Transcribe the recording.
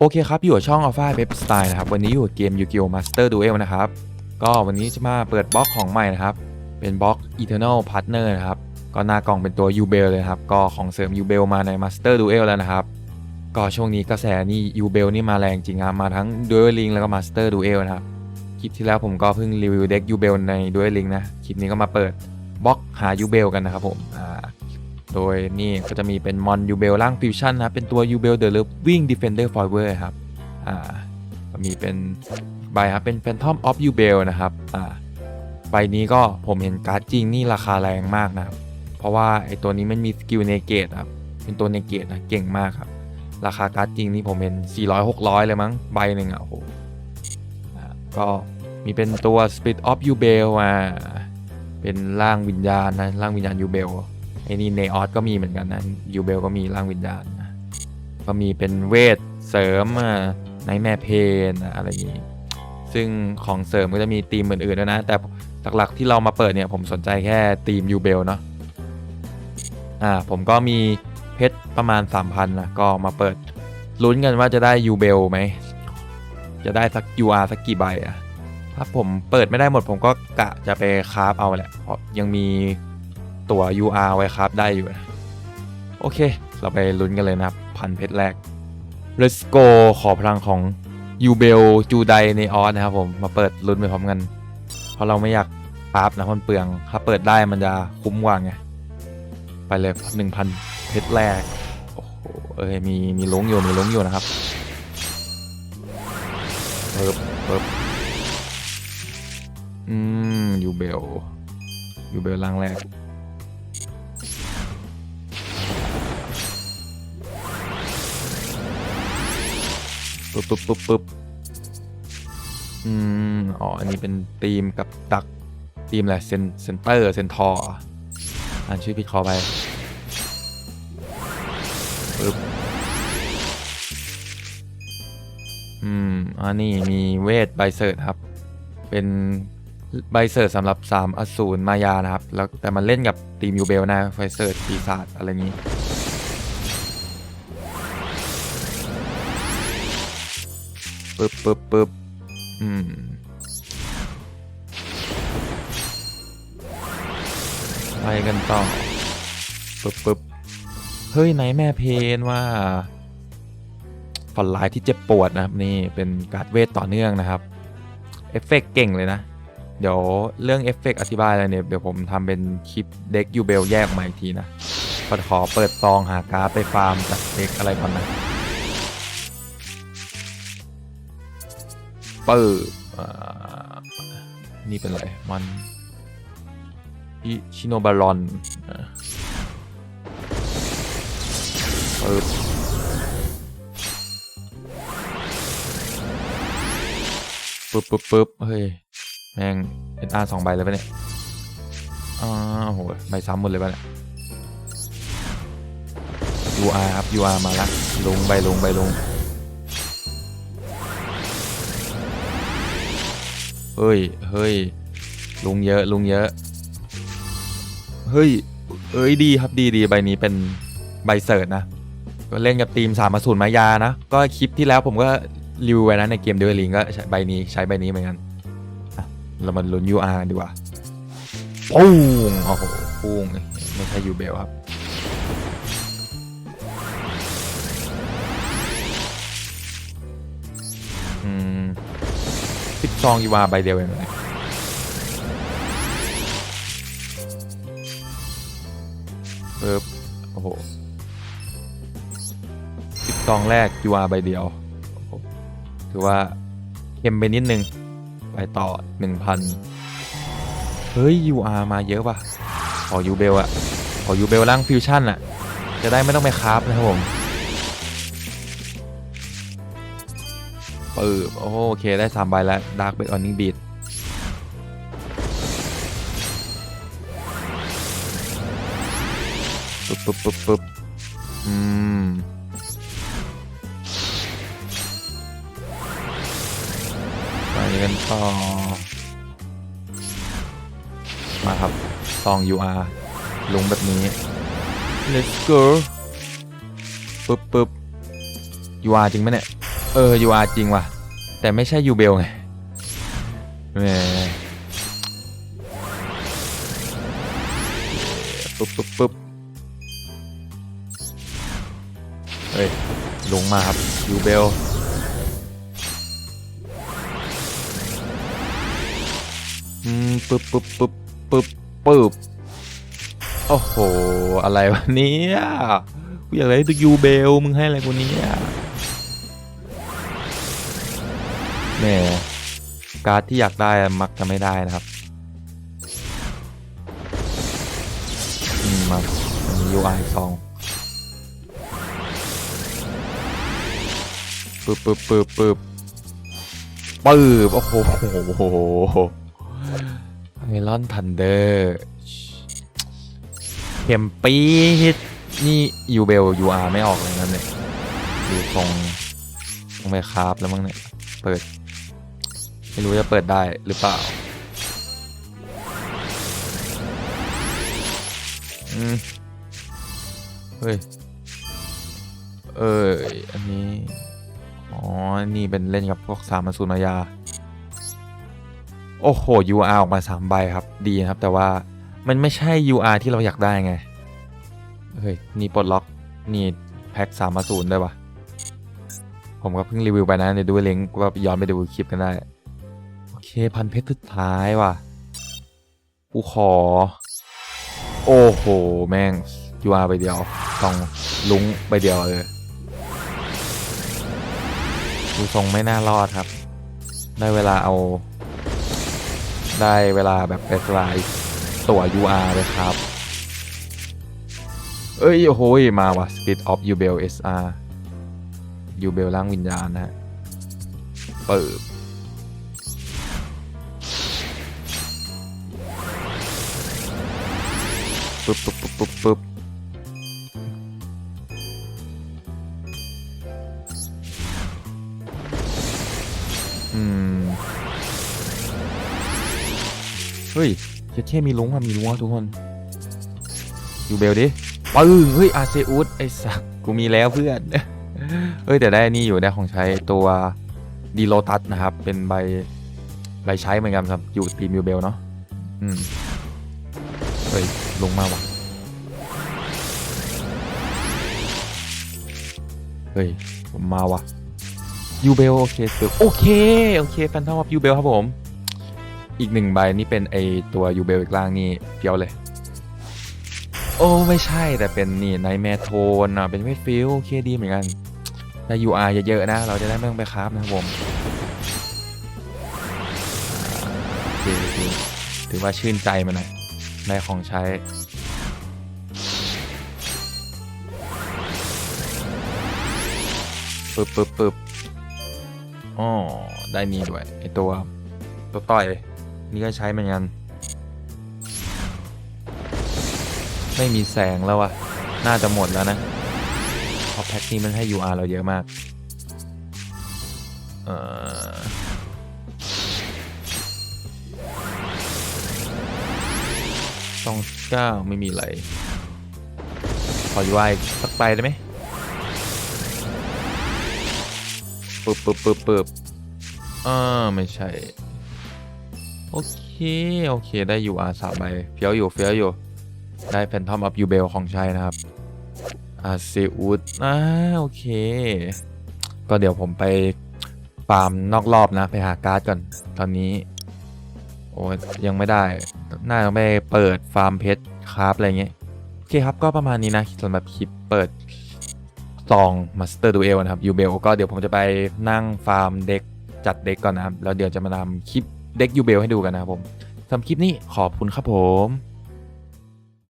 โอเคครับ อยู่กับช่อง Alpha Pep Style นะครับ วันนี้อยู่กับเกม Yu-Gi-Oh! Master Duel นะครับ ก็วันนี้จะมาเปิดบล็อกของใหม่นะครับ เป็นบล็อก Eternal Partner นะครับ ก็หน้ากล่องเป็นตัว u b e l เลยครับ ก็ของเสริม u b e l มาใน Master Duel แล้วนะครับ ก็ช่วงนี้กระแสนี่ u b e l นี่มาแรงจริงครับมาทั้ง Duel Link แล้วก็ Master Duel นะครับ คลิปที่แล้วผมก็เพิ่งรีวิวเด็ก u b e l ใน Duel Link นะ คลิปนี้ก็มาเปิดบล็อกหา u b e l กันนะครับผม อ่า โดยนี่ก็จะมีเป็นมอนยูเบลร่างฟิวชั่นนะครับเป็นตัวยูเบลเดอะลิฟวิ่งดิเฟนเดอร์ฟอยเวอร์ครับอ่ามีเป็นใบครับเป็น Phantom of u b e l นะครับอ่าใบนี้ก็ผมเห็นการ์ดจริงนี่ราคาแรงมากนะครับ เพราะว่าไอตัวนี้มันมีสกิลเนเกตครับเป็นตัวเนเกตนะเก่งมากครับ ราคาการ์ดจริงนี่ผมเห็น 400 600 เลยมั้งใบหนึ่งอะโอ้โหก็มีเป็นตัว Spirit of u b e l อ่าเป็นร่างวิญญาณนะร่างวิญญาณยูเบล ไอ้นี่เนออสก็มีเหมือนกันนะยูเบลก็มีร่างวิญญาณก็มีเป็นเวทเสริมในแม่เพนอะอะไรอย่างนี้ ซึ่งของเสริมก็จะมีธีมอื่นๆด้วยนะ แต่หลักๆที่เรามาเปิดเนี่ยผมสนใจแค่ธีมยูเบลเนาะอ่าผมก็มีเพชรประมาณ 3,000นะก็มาเปิดลุ้นกันว่าจะได้ยูเบลไหม จะได้สัก UR สักกี่ใบอะถ้าผมเปิดไม่ได้หมดผมก็กะจะไปคราฟเอาแหละเพราะยังมี ตัว UR ไว้ครับได้อยู่นะโอเค เราไปลุ้นกันเลยนะครับพันเพชรแรก Let's go ขอพลังของ u b e l จูไดในออสนะครับผมมาเปิดลุ้นไปพร้อมกัน เพราะเราไม่อยากปราบนะมันเปลืองถ้าเปิดได้มันจะคุ้มกว่าไงไปเลย1,000เพชรแรกโอ้โหเอ้ยมีมีลุ้งอยู่มีลุ้งอยู่นะครับเปิบเปิบอืมยูเบลยูเบลล่างแรก ปึ๊บปึ๊บปึ๊บปึ๊บอืมอ๋ออันนี้เป็นทีมกับดักทีมอะไรเซนเซนเตอร์เซนทอร์อ่านชื่อพี่คอไปปึ๊บอืมอันนี้มีเวทใบเสิร์ตครับ เป็นใบเสิร์ตสำหรับ 3 อสูรมายานะครับ แล้วแต่มันเล่นกับทีมยูเบลนะไฟเสิร์ตปีศาจอะไรนี้ ปึ๊บปึ๊บปึ๊บอืมไปกันต่อปึ๊บปึ๊บเฮ้ย ไหนแม่เพนว่าฝันร้ายที่เจ็บปวดนะครับ นี่เป็นการเวทต่อเนื่องนะครับ เอฟเฟกต์เก่งเลยนะ เดี๋ยวเรื่องเอฟเฟกต์อธิบายอะไรเนี่ย เดี๋ยวผมทำเป็นคลิปเด็กยูเบลแยกมาอีกทีนะขอเปิดซองหาการ์ดไปฟาร์มจากเด็กอะไรก่อนนะ ปึ๊บอ่านี่เป็นอะไร มันชิโนบารอนปึ๊บปึ๊บปึ๊บปึ๊บเฮ้ย แม่งเป็นอาสองใบเลยปะเนี่ยอ้าโหใบซ้ำหมดเลยปะเนี่ย UR ครับ UR มาละลงใบลงใบลง เฮ้ย เฮ้ย ลุงเยอะ ลุงเยอะ เฮ้ย เอ้ยดีครับดีดีใบนี้เป็นใบเสิร์ตนะ ก็เล่นกับทีมสามสูรมายานะ ก็คลิปที่แล้วผมก็รีวิวไว้นะในเกมเดวลิงก็ใช้ใบนี้ใช้ใบนี้เหมือนกันเรามาลุ้น UR ดีกว่าปุ้งโอ้โหปุ้งไม่ใช่ยูเบลครับ อืม องยูวาใบเดียวเองเปิบโอ้โหสิบซองแรกยูวาใบเดียว ถือว่าเค็มไปนิดนึง ไปต่อหนึ่งพันเฮ้ย UR มาเยอะป่ะ ขอยูเบลอะขอยูเบลร่างฟิวชั่นอะจะได้ไม่ต้องไปคราฟนะครับผม ปึบโอเคได้สามใบแล้วดาร์กเบออนนิ่งบีดปึ๊บปึ๊บปึ๊บปึ๊บอืมไปกันต่อมาครับซอง UR ลงแบบนี้ let's go ปึ๊บปึ๊บ UR จริงไหมเนี่ย เออ UR จริงว่ะ แต่ไม่ใช่ยูเบลไงแหมปุ๊บปุ๊บปุ๊บเฮ้ย ลงมาครับยูเบลอืมปึ๊บปึ๊บปึ๊บปึ๊บปึ๊บโอ้โห อะไรวะเนี่ยกูอยากได้ตัวยูเบล มึงให้อะไรกูเนี่ย แหม่การ์ดที่อยากได้มักจะไม่ได้นะครับอืมมาอันนี้ UI สองปึ๊บปึ๊บปึ๊บปึ๊บปึ๊บโอ้โหเมลอนทันเดอร์เข็มปีดนี่ยูเบลยูอาร์ไม่ออกเลยนั่นเนี่ยดูทรงตรงไปคราฟแล้วมั้งเนี่ย เปิด ไม่รู้จะเปิดได้หรือเปล่า อืม เฮ้ย เอออันนี้ อ๋อ นี่เป็นเล่นกับพวกสามัญสูตรมายา โอ้โห UR ออกมา3ใบครับ ดีครับ แต่ว่ามันไม่ใช่ UR ที่เราอยากได้ไง เฮ้ย นี่ปลดล็อก นี่แพ็คสามมาศูนย์ด้วยวะผมก็เพิ่งรีวิวไปนะเดี๋ยวดูลิงก์ว่าย้อนไปดูคลิปกันได้ เคพันเพชรสุดท้ายว่ะ กูขอ โอ้โห แม่ง UR ใบเดียวต้องลุงใบเดียวเลยดูทรงไม่น่ารอดครับ ได้เวลาเอา ได้เวลาแบบไปสไลด์ตั๋ว UR เลยครับ เอ้ย โอ้โหยมาว่ะ Speed of Ubel SR Ubel ร่างวิญญาณนะฮะเปิด ปึ๊บปึ๊บปึ๊บปึ๊บปึ๊บอืม เฮ้ยเชเช่มีลุงว่ะมีลุงว่ะทุกคน อยู่เบลดิปึ้งเฮ้ยอาเซอุสไอสักกูมีแล้วเพื่อน เฮ้ยแต่ได้นี่อยู่ได้ของใช้ตัวดีโลตัสนะครับ เป็นใบใบใช้เหมือนกันครับ อยู่ทีมยูเบลเนาะอืมเฮ้ย ลงมาว่ะเฮ้ยมาว่ะยูเบลโอเคตึกโอเค โอเคแฟนทอมยูเบลครับผม อีกหนึ่งใบนี่เป็นไอตัวยูเบลอีกล่างนี่เฟี้ยวเลย โอ้ไม่ใช่แต่เป็นนี่ไนแมทโทนอะเป็นเวทฟิลโอเคดีเหมือนกันได้ UR เยอะๆนะ เราจะได้ไม่ต้องไปคราฟนะครับผมโอเคถือว่าชื่นใจมาหน่อย ได้ของใช้ ปึ๊บปึ๊บปึ๊บอ๋อ ได้นี่ด้วย ไอตัวตัวต่อย นี่ก็ใช้เหมือนกัน ไม่มีแสงแล้ววะน่าจะหมดแล้วนะเพราะแพ็คนี้มันให้ UR เราเยอะมาก เอ่อ สองเก้าไม่มีอะไรขอ UI สักใบได้ไหมปึ๊บปึ๊บปึ๊บปึ๊บอ่าไม่ใช่ โอเค โอเค ได้ UR สามใบเฟี้ยวอยู่เฟี้ยวอยู่ ได้แฟนทอมอัพยูเบลของใช้นะครับอาเซอุดอ่าโอเค ก็เดี๋ยวผมไปฟาร์มนอกรอบนะ ไปหาการ์ดก่อน ตอนนี้ โอ้ยยังไม่ได้ น่าจะไปเปิดฟาร์มเพชรครับอะไรเงี้ย โอเคครับก็ประมาณนี้นะสำหรับคลิปเปิดซองมาสเตอร์ดูเอลนะครับยูเบลก็เดี๋ยวผมจะไปนั่งฟาร์มเด็กจัดเด็กก่อนนะครับ แล้วเดี๋ยวจะมาทำคลิปเด็กยูเบลให้ดูกันนะครับผมสำหรับคลิปนี้ขอบคุณครับผม